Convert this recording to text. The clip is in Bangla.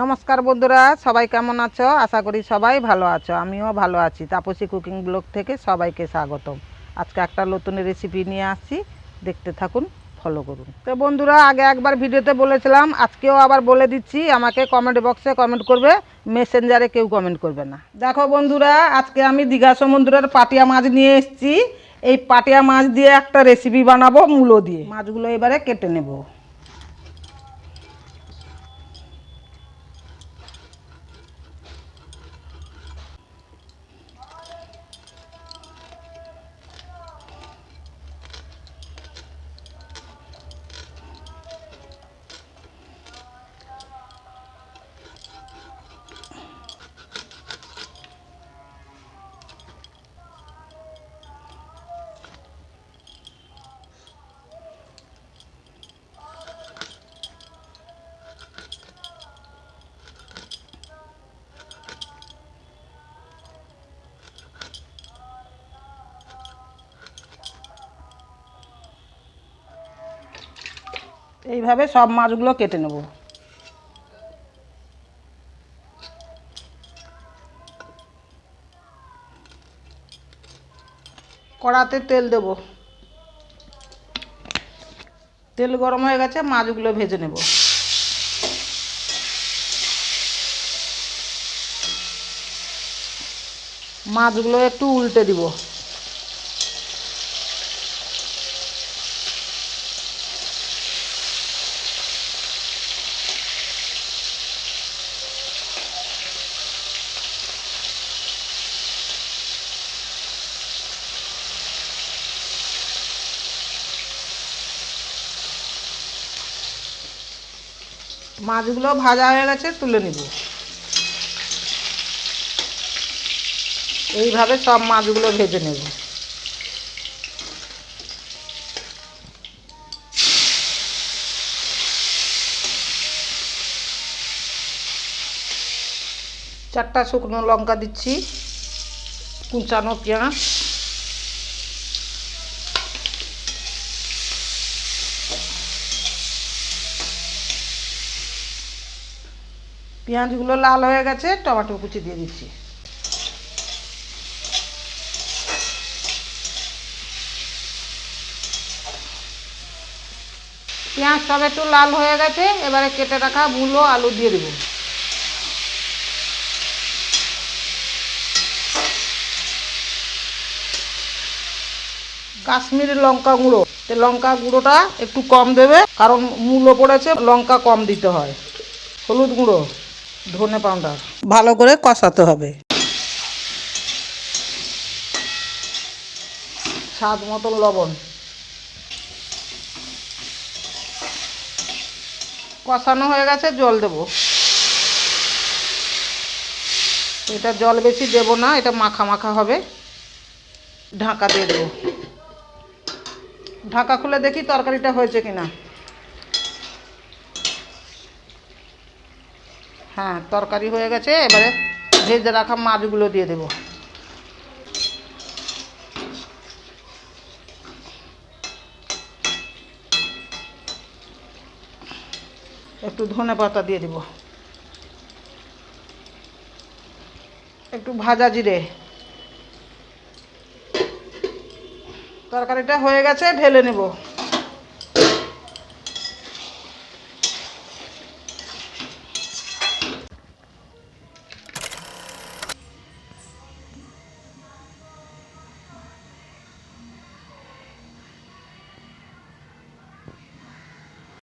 নমস্কার বন্ধুরা, সবাই কেমন আছো? আশা করি সবাই ভালো আছো। আমিও ভালো আছি। তাপসী কুকিং ব্লগ থেকে সবাইকে স্বাগতম। আজকে একটা নতুন রেসিপি নিয়ে আসছি। দেখতে থাকুন ফলো করুন। তো বন্ধুরা, আগে একবার ভিডিওতে বলেছিলাম, আজকেও আবার বলে দিচ্ছি, আমাকে কমেন্ট বক্সে কমেন্ট করবে মেসেঞ্জারে কেউ কমেন্ট করবে না। দেখো বন্ধুরা, আজকে আমি দীঘা সমুদ্রের পাটিয়া মাছ নিয়ে এসেছি। এই পাটিয়া মাছ দিয়ে একটা রেসিপি বানাবো, মূলো দিয়ে। মাছগুলো এবারে কেটে নেব। এইভাবে সব মাছগুলো কেটে নেব। কড়াতে তেল দেব। তেল গরম হয়ে গেছে, মাছগুলো ভেজে নেব। মাছগুলো একটু উল্টে দিব। মাছগুলো ভাজা হয়ে গেছে, তুলে নিব। এইভাবে সব মাছগুলো ভেজে নেব। চারটা শুকনো লঙ্কা দিচ্ছি, কুচানো পেঁয়াজ। পেঁয়াজগুলো লাল হয়ে গেছে, টমেটো কুচি দিয়ে দিচ্ছি। পেঁয়াজ একটু লাল হয়ে গেছে, এবারে কেটে রাখা মূলো আলু দিয়ে দেবো। কাশ্মীরি লঙ্কা গুঁড়ো। তো লঙ্কা গুঁড়োটা একটু কম দেবে, কারণ মূলো পড়েছে, লঙ্কা কম দিতে হয়। হলুদ গুঁড়ো। ধনে পাউডার। ভালো করে কষাতে হবে। স্বাদ মতন লবণ। কষানো হয়ে গেছে জল দেব। এটা জল বেশি দেব না এটা মাখা মাখা হবে। ঢাকা দিয়ে দেবো। ঢাকা খুলে দেখি তরকারিটা হয়েছে কিনা। হ্যাঁ তরকারি হয়ে গেছে, এবারে ভেজে রাখা মাছগুলো দিয়ে দেব। একটু ধনে পাতা দিয়ে দেব। একটু ভাজা জিরে। তরকারিটা হয়ে গেছে, ঢেলে নেব।